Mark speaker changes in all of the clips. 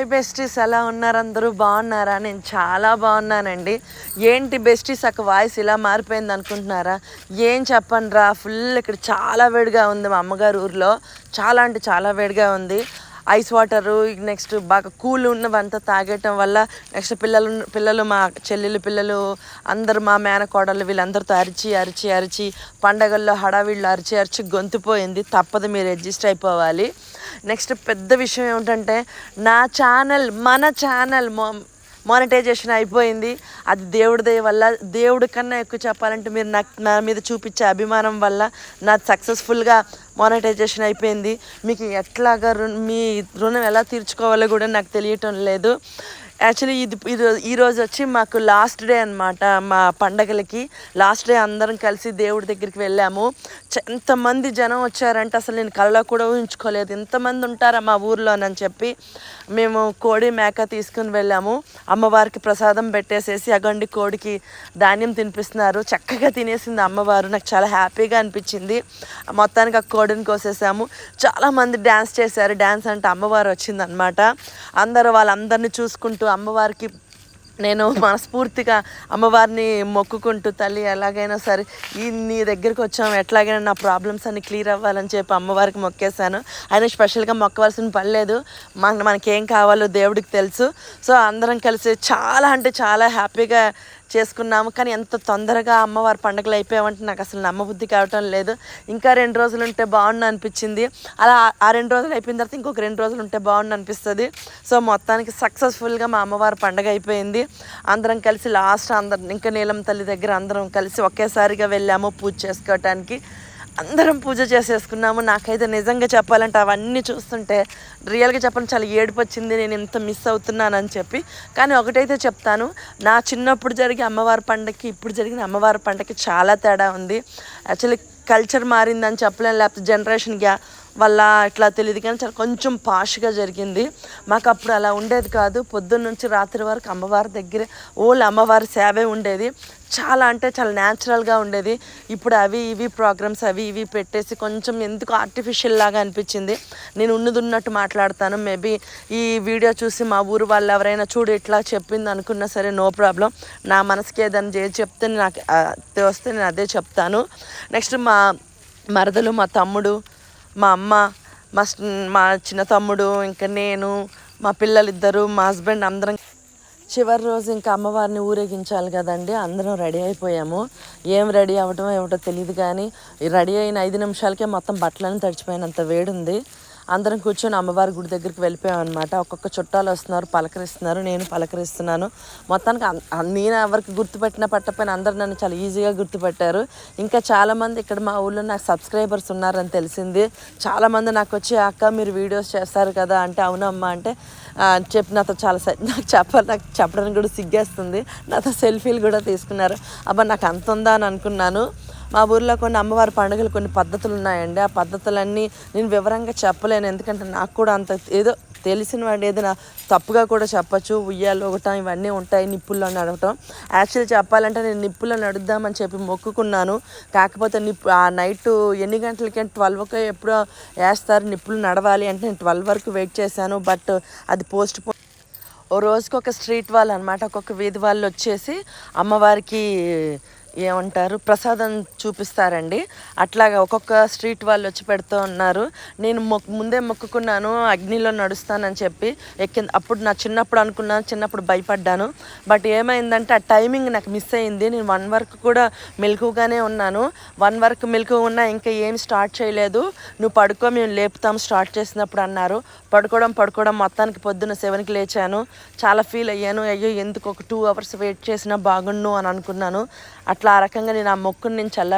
Speaker 1: Hi besties ఎలా ఉన్నారు? అందరూ బాగున్నారా? నేను చాలా బాగున్నానండి. ఏంటి బెస్టీస్ అక్క వాయిస్ ఇలా మారిపోయింది అనుకుంటున్నారా? ఏం చెప్పండి రా ఫుల్ ఇక్కడ చాలా వేడిగా ఉంది మా అమ్మగారు ఊర్లో. చాలా అంటే చాలా వేడిగా ఉంది. ఐస్ వాటరు నెక్స్ట్ బాగా కూల్ ఉన్నవంతా తాగేయటం వల్ల నెక్స్ట్ పిల్లలు పిల్లలు మా చెల్లెలు పిల్లలు అందరు మా మేనకోడలు వీళ్ళందరితో అరిచి అరిచి అరిచి పండగల్లో హడావిళ్ళు అరిచి అరిచి గొంతుపోయింది. తప్పదు మీరు అడ్జస్ట్ అయిపోవాలి. నెక్స్ట్ పెద్ద విషయం ఏమిటంటే నా ఛానల్ మన ఛానల్ మో మానిటైజేషన్ అయిపోయింది. అది దేవుడి దయ వల్ల దేవుడి కన్నా ఎక్కువ చెప్పాలంటే మీరు నాకు నా మీద చూపించే అభిమానం వల్ల నా సక్సెస్ఫుల్గా మానిటైజేషన్ అయిపోయింది. మీకు ఎట్లాగా రు మీ రుణం ఎలా తీర్చుకోవాలో కూడా నాకు తెలియటం లేదు. యాక్చువల్లీ ఇది ఈరోజు ఈరోజు వచ్చి మాకు లాస్ట్ డే అనమాట మా పండగలకి. లాస్ట్ డే అందరం కలిసి దేవుడి దగ్గరికి వెళ్ళాము. ఎంతమంది జనం వచ్చారంటే అసలు నేను కళ్ళలో కూడా ఊహించుకోలేదు. ఇంతమంది ఉంటారా మా ఊర్లోనని చెప్పి మేము కోడి మేక తీసుకుని వెళ్ళాము. అమ్మవారికి ప్రసాదం పెట్టేసేసి అగండి కోడికి ధాన్యం తినిపిస్తున్నారు. చక్కగా తినేసింది అమ్మవారు. నాకు చాలా హ్యాపీగా అనిపించింది. మొత్తానికి ఆ కోడిని కోసేసాము. చాలామంది డ్యాన్స్ చేశారు. డ్యాన్స్ అంటే అమ్మవారు వచ్చిందనమాట అందరూ వాళ్ళందరినీ చూసుకుంటూ అమ్మవారికి నేను మనస్ఫూర్తిగా అమ్మవారిని మొక్కుకుంటూ తల్లి ఎలాగైనా సరే ఈ నీ దగ్గరికి వచ్చాము ఎట్లాగైనా నా ప్రాబ్లమ్స్ అన్ని క్లియర్ అవ్వాలని చెప్పి అమ్మవారికి మొక్కేశాను. ఆయన స్పెషల్గా మొక్కవలసిన పని లేదు. మన మనకేం కావాలో దేవుడికి తెలుసు. సో అందరం కలిసి చాలా అంటే చాలా హ్యాపీగా చేసుకున్నాము. కానీ ఎంత తొందరగా అమ్మవారి పండుగలు అయిపోయామంటే నాకు అసలు నమ్మబుద్ధి కావటం లేదు. ఇంకా రెండు రోజులు ఉంటే బాగుండు అనిపించింది. అలా ఆ రెండు రోజులు అయిపోయిన తర్వాత ఇంకొక రెండు రోజులు ఉంటే బాగుండు అనిపిస్తుంది. సో మొత్తానికి సక్సెస్ఫుల్గా మా అమ్మవారి పండుగ అయిపోయింది. అందరం కలిసి లాస్ట్ అందరం ఇంకా నీలం తల్లి దగ్గర అందరం కలిసి ఒకేసారిగా వెళ్ళాము పూజ చేసుకోవటానికి. అందరం పూజ చేసేసుకున్నాము. నాకైతే నిజంగా చెప్పాలంటే అవన్నీ చూస్తుంటే రియల్గా చెప్పాలంటే చాలా ఏడుపు వచ్చింది నేను ఇంత మిస్ అవుతున్నానని చెప్పి. కానీ ఒకటైతే చెప్తాను. నా చిన్నప్పుడు జరిగే అమ్మవారి పండగకి ఇప్పుడు జరిగిన అమ్మవారి పండగకి చాలా తేడా ఉంది. యాక్చువల్లీ కల్చర్ మారిందని చెప్పలేం. లేకపోతే జనరేషన్ గ్యా వల్ల ఇట్లా తెలియదు కానీ చాలా కొంచెం పాష్గా జరిగింది. మాకు అప్పుడు అలా ఉండేది కాదు. పొద్దున్న నుంచి రాత్రి వరకు అమ్మవారి దగ్గర ఓల్ అమ్మవారి సేవే ఉండేది. చాలా అంటే చాలా న్యాచురల్గా ఉండేది. ఇప్పుడు అవి ఇవి ప్రోగ్రామ్స్ అవి ఇవి పెట్టేసి కొంచెం ఎందుకు ఆర్టిఫిషియల్ లాగా అనిపించింది. నేను ఉన్నది ఉన్నట్టు మాట్లాడతాను. మేబీ ఈ వీడియో చూసి మా ఊరు వాళ్ళు ఎవరైనా చూడు ఇట్లా చెప్పింది అనుకున్నా సరే నో ప్రాబ్లం నా మనసుకి ఏదైనా చేసి చెప్తే నాకు వస్తే నేను అదే చెప్తాను. నెక్స్ట్ మా మరదలు మా తమ్ముడు మా అమ్మ మా మా చిన్న తమ్ముడు ఇంకా నేను మా పిల్లలిద్దరు మా హస్బెండ్ అందరం చివరి రోజు ఇంకా అమ్మవారిని ఊరేగించాలి కదండి. అందరం రెడీ అయిపోయాము. ఏం రెడీ అవ్వటం ఏమిటో తెలియదు కానీ రెడీ అయిన ఐదు నిమిషాలకే మొత్తం బట్టలన్నీ తడిచిపోయినంత వేడుంది. అందరం కూర్చొని అమ్మవారి గుడి దగ్గరికి వెళ్ళిపోయాం అనమాట ఒక్కొక్క చుట్టాలు వస్తున్నారు పలకరిస్తున్నారు నేను పలకరిస్తున్నాను. మొత్తానికి అన్- నేను ఎవరికి గుర్తుపెట్టినా పట్టపోయినా అందరు నన్ను చాలా ఈజీగా గుర్తుపెట్టారు. ఇంకా చాలామంది ఇక్కడ మా ఊళ్ళో నాకు సబ్స్క్రైబర్స్ ఉన్నారని తెలిసింది. చాలామంది నాకు వచ్చి అక్క మీరు వీడియోస్ చేస్తారు కదా అంటే అవునమ్మా అంటే చెప్పి నాతో చాలా నాకు చెప్పాలి నాకు చెప్పడానికి కూడా సిగ్గేస్తుంది. నాతో సెల్ఫీలు కూడా తీసుకున్నారు. అబ్బా నాకు అంత ఉందా అని అనుకున్నాను. మా ఊర్లో కొన్ని అమ్మవారి పండుగలు కొన్ని పద్ధతులు ఉన్నాయండి. ఆ పద్ధతులన్నీ నేను వివరంగా చెప్పలేను. ఎందుకంటే నాకు కూడా అంత ఏదో తెలిసిన వాడు ఏదైనా తప్పుగా కూడా చెప్పచ్చు. ఉయ్యాలు ఒకటం ఇవన్నీ ఉంటాయి నిప్పుల్లో నడవటం. యాక్చువల్లీ చెప్పాలంటే నేను నిప్పుల్లో నడుద్దామని చెప్పి మొక్కుకున్నాను. కాకపోతే నిప్పు ఆ నైట్ ఎన్ని గంటలకి ట్వెల్వ్కి ఎప్పుడో వేస్తారు నిప్పులు నడవాలి అంటే నేను ట్వెల్వ్ వరకు వెయిట్ చేశాను. బట్ అది పోస్ట్ పో ఓ రోజుకి ఒక స్ట్రీట్ వాళ్ళు అనమాట ఒక్కొక్క వీధి వాళ్ళు వచ్చేసి అమ్మవారికి ఏమంటారు? ప్రసాదం చూపిస్తారండి. అట్లాగా ఒక్కొక్క స్ట్రీట్ వాళ్ళు వచ్చి పెడుతూ ఉన్నారు. నేను మొక్ ముందే మొక్కుకున్నాను అగ్నిలో నడుస్తానని చెప్పి ఎక్కి అప్పుడు నా చిన్నప్పుడు అనుకున్నాను చిన్నప్పుడు భయపడ్డాను. బట్ ఏమైందంటే ఆ టైమింగ్ నాకు మిస్ అయింది. నేను వన్ వరకు కూడా మెలకుగానే ఉన్నాను. వన్ వరకు మెలకు ఉన్నా ఇంకా ఏం స్టార్ట్ చేయలేదు. నువ్వు పడుకో మేము లేపుతాం స్టార్ట్ చేసినప్పుడు అన్నారు. పడుకోవడం పడుకోవడం మొత్తానికి పొద్దున్న సెవెన్కి లేచాను. చాలా ఫీల్ అయ్యాను. అయ్యో ఎందుకు ఒక టూ అవర్స్ వెయిట్ చేసినా బాగుండు అని అనుకున్నాను. అట్లా ఆ రకంగా నేను ఆ మొక్కుని నేను చల్ల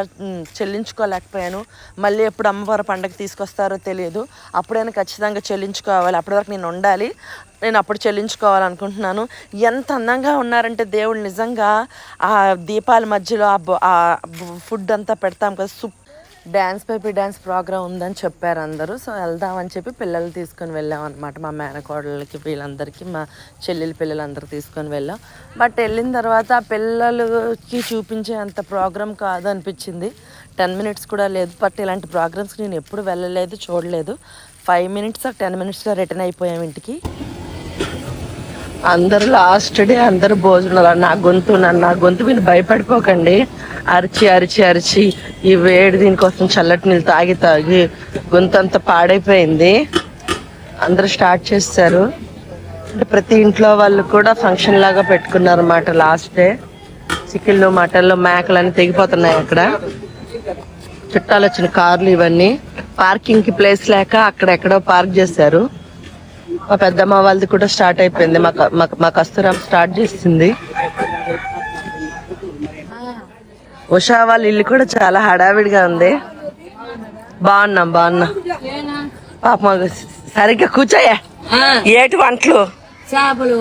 Speaker 1: చెల్లించుకోలేకపోయాను. మళ్ళీ ఎప్పుడు అమ్మవారి పండగ తీసుకొస్తారో తెలియదు. అప్పుడైనా ఖచ్చితంగా చెల్లించుకోవాలి. అప్పటి వరకు నేను ఉండాలి. నేను అప్పుడు చెల్లించుకోవాలనుకుంటున్నాను. ఎంత అందంగా ఉన్నారంటే దేవుడు నిజంగా ఆ దీపాల మధ్యలో ఆ ఆ ఫుడ్ అంతా పెడతాం కదా సూప్ డ్యాన్స్ పేపీ డ్యాన్స్ ప్రోగ్రామ్ ఉందని చెప్పారు అందరూ. సో వెళ్దామని చెప్పి పిల్లలు తీసుకొని వెళ్ళాం అనమాట మా మేనకోడళ్ళకి వీళ్ళందరికీ మా చెల్లెలు పిల్లలందరూ తీసుకొని వెళ్ళాం. బట్ వెళ్ళిన తర్వాత ఆ పిల్లలకి చూపించే అంత ప్రోగ్రామ్ కాదు అనిపించింది. టెన్ మినిట్స్ కూడా లేదు. బట్ ఇలాంటి ప్రోగ్రామ్స్కి నేను ఎప్పుడు వెళ్ళలేదు చూడలేదు. ఫైవ్ మినిట్స్ టెన్ మినిట్స్లో రిటర్న్ అయిపోయాం ఇంటికి. అందరు లాస్ట్ డే అందరు భోజనాలు నా గొంతు నన్ను నా గొంతు మీరు భయపడిపోకండి. అరిచి అరిచి అరిచి ఈ వేడి దీనికోసం చల్లటి నీళ్ళు తాగి తాగి గొంతు అంతా పాడైపోయింది. అందరూ స్టార్ట్ చేస్తారు. అంటే ప్రతి ఇంట్లో వాళ్ళు కూడా ఫంక్షన్ లాగా పెట్టుకున్నారు అన్నమాట లాస్ట్ డే చికెన్లు మటన్లు మేకలు అన్ని తెగిపోతున్నాయి అక్కడ. చుట్టాలు వచ్చిన కార్లు ఇవన్నీ. పార్కింగ్కి ప్లేస్ లేక అక్కడ ఎక్కడో పార్క్ చేశారు. మా పెద్దమ్మ వాళ్ళది కూడా స్టార్ట్ అయిపోయింది. మా కస్తూరం స్టార్ట్ చేసింది. ఉషా వాళ్ళ ఇల్లు కూడా చాలా హడావిడిగా ఉంది. బాగున్నాం బాగున్నాం. పాప సరిగ్గా కూర్చోయా? ఏటి వంటలు?
Speaker 2: చేపలు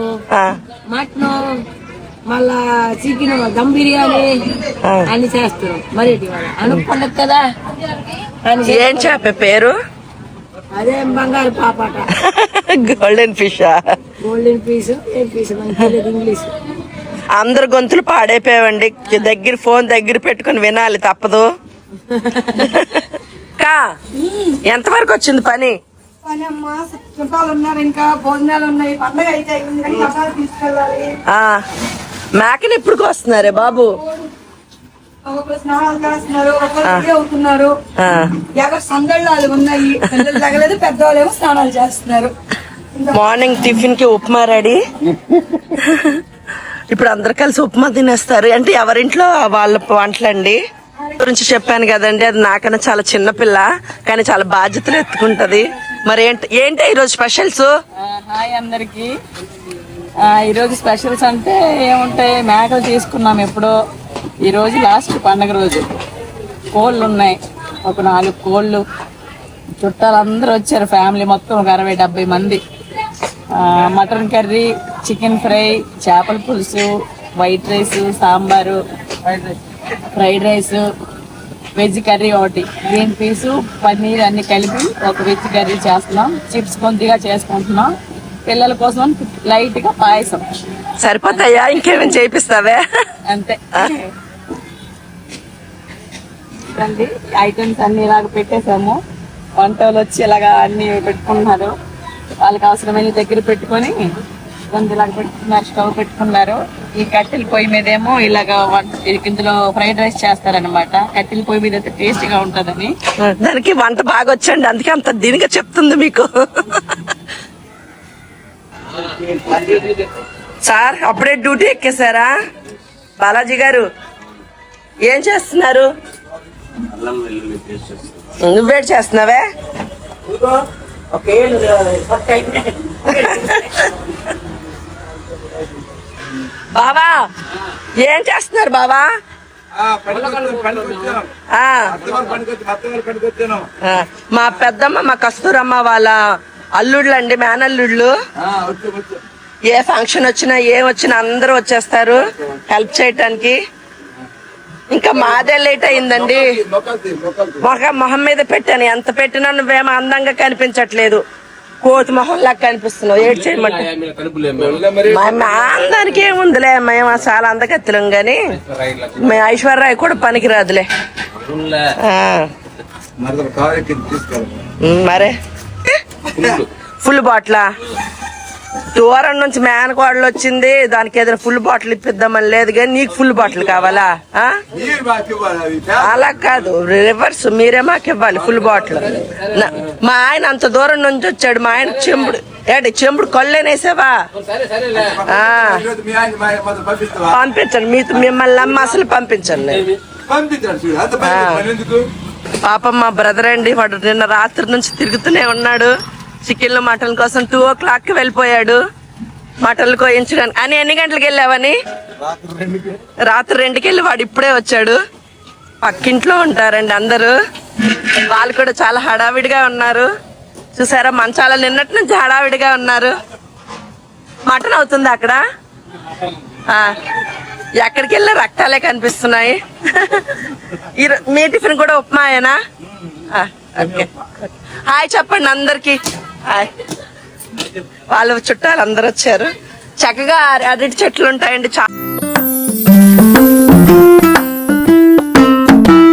Speaker 2: మటన్ మళ్ళా చికెన్ దమ్ బిర్యానీ. అన్ని చేస్తారు మరి అను పండుగ కదా?
Speaker 1: ఏం చేప పేరు?
Speaker 2: అదే బంగారు పాపాట.
Speaker 1: గోల్డెన్ ఫిష్
Speaker 2: గోల్డెన్ పీస్ ఏం పీస్ మనకి తెలియదు ఇంగ్లీష్.
Speaker 1: అందరు గొంతులు పాడైపోయావండి. దగ్గర ఫోన్ దగ్గర పెట్టుకొని వినాలి తప్పదు. కా ఎంతవరకు వచ్చింది పని? మేకని ఎప్పుడు వస్తున్నారే బాబు?
Speaker 2: స్నానాలు చేస్తున్నారు రెడీ అవుతున్నారు.
Speaker 1: ఆ,
Speaker 2: ఎవరు సందళ్ళాలు ఉన్నాయి పిల్లలు తగలేదు పెద్దవాళ్ళేమో స్నానాలు చేస్తున్నారు.
Speaker 1: మార్నింగ్ టిఫిన్కి ఉప్మా రెడీ. ఇప్పుడు అందరు కలిసి ఉప్మా తినేస్తారు. అంటే ఎవరింట్లో వాళ్ళ వంటలండి? గురించి చెప్పాను కదండి అది నాకన్నా చాలా చిన్న పిల్ల కానీ చాలా బాధ్యతలు ఎత్తుకుంటది. మరి ఏంటి ఏంటి ఈరోజు స్పెషల్స్?
Speaker 3: ఆ, హాయ్ అందరికి. ఆ, ఈరోజు స్పెషల్స్ అంటే ఏముంటాయి? మేకలు తీసుకున్నాం ఎప్పుడో. ఈరోజు లాస్ట్ పండగ రోజు. కోళ్ళు ఉన్నాయి. ఒక నాలుగు కోళ్ళు. చుట్టాలందరూ వచ్చారు. ఫ్యామిలీ మొత్తం ఒక అరవై డెబ్బై మంది. మటన్ కర్రీ చికెన్ ఫ్రై చేపల పులుసు white rice sambar fried rice veg curry ఒకటి. గ్రీన్ పీసు పన్నీర్ అన్ని కలిపి ఒక వెజ్ కర్రీ చేస్తున్నాం. చిప్స్ కొద్దిగా చేసుకుంటున్నాం. పిల్లల కోసం లైట్గా పాయసం.
Speaker 1: సరిపోతాయా? ఇంకేమైనా చేపిస్తావే?
Speaker 3: అంతే. రండి ఐటమ్స్ అన్ని ఇలాగ పెట్టేసాము వంట వాళ్ళు వచ్చి ఇలాగా అన్ని పెట్టుకుంటున్నారు వాళ్ళకి అవసరమైన దగ్గర పెట్టుకొని కొంత ఇలాగ పెట్టుకున్నారు స్టవ్ పెట్టుకున్నారు. ఈ కట్టెల పొయ్యి మీద ఏమో ఇలాగ వంట ఇందులో ఫ్రైడ్ రైస్ చేస్తారనమాట కట్టెల పొయ్యి మీద అయితే టేస్ట్గా ఉంటదని.
Speaker 1: దానికి వంట బాగా వచ్చండి. అందుకే అంత దీనిగా చెప్తుంది మీకు. సార్ అప్పుడే డ్యూటీ ఎక్కేశారా? బాలాజీ గారు ఏం చేస్తున్నారు? నువ్వేటి చేస్తున్నావే? బావా ఏం చేస్తున్నారు బావా? మా పెద్దమ్మ మా కస్తూరమ్మ వాళ్ళ అల్లుళ్ళు అండి మేనల్లుళ్ళు ఏ ఫంక్షన్ వచ్చినా ఏం వచ్చినా అందరూ వచ్చేస్తారు హెల్ప్ చేయటానికి. ఇంకా మాదే లేట్ అయిందండి. మొహ మొహం మీద పెట్టాను. ఎంత పెట్టినా నువ్వేమో అందంగా కనిపించట్లేదు. కోతి మొహంలా కనిపిస్తున్నావు. ఏడ్ చేయమంటే. అందరికి ఏముందిలే మేము చాలా అందగత్తెలం గాని మీ ఐశ్వర్య కూడా పనికిరాదులే. మరే. ఫుల్ బాటిలా? దూరం నుంచి మేనకోడలు వచ్చింది దానికి ఏదైనా ఫుల్ బాటిల్ ఇప్పిద్దామని లేదు కానీ నీకు ఫుల్ బాటిల్ కావాలా? అలా కాదు రివర్స్ మీరే మాకు ఇవ్వాలి ఫుల్ బాటిల్. మా ఆయన అంత దూరం నుంచి వచ్చాడు మా ఆయన చెంబుడు ఏడి చెంబుడు కొల్లేనేసావా పంపించండి మీతో మిమ్మల్ని అమ్మ అసలు పంపించండి. పాపం మా బ్రదర్ అండి వాడు నిన్న రాత్రి నుంచి తిరుగుతూనే ఉన్నాడు. చికెన్లు మటన్ కోసం టూ ఓ క్లాక్కి వెళ్ళిపోయాడు. మటన్లు కోయించడానికి. అని ఎన్ని గంటలకు వెళ్ళావని రాత్రి రెండుకి వెళ్ళి వాడు ఇప్పుడే వచ్చాడు. పక్కింట్లో ఉంటారండి అందరూ. వాళ్ళు కూడా చాలా హడావిడిగా ఉన్నారు. చూసారా మంచాల నిన్నటి నుంచి హడావిడిగా ఉన్నారు. మటన్ అవుతుంది అక్కడ? ఎక్కడికి వెళ్ళి రక్తాలే కనిపిస్తున్నాయి. ఈ మీ టిఫిన్ కూడా ఉప్మాయేనా? ఓకే. హాయ్ చెప్పండి అందరికి. వాళ్ళ చుట్టాలు అందరు వచ్చారు. చక్కగా అరటి చెట్లు ఉంటాయండి. చాలా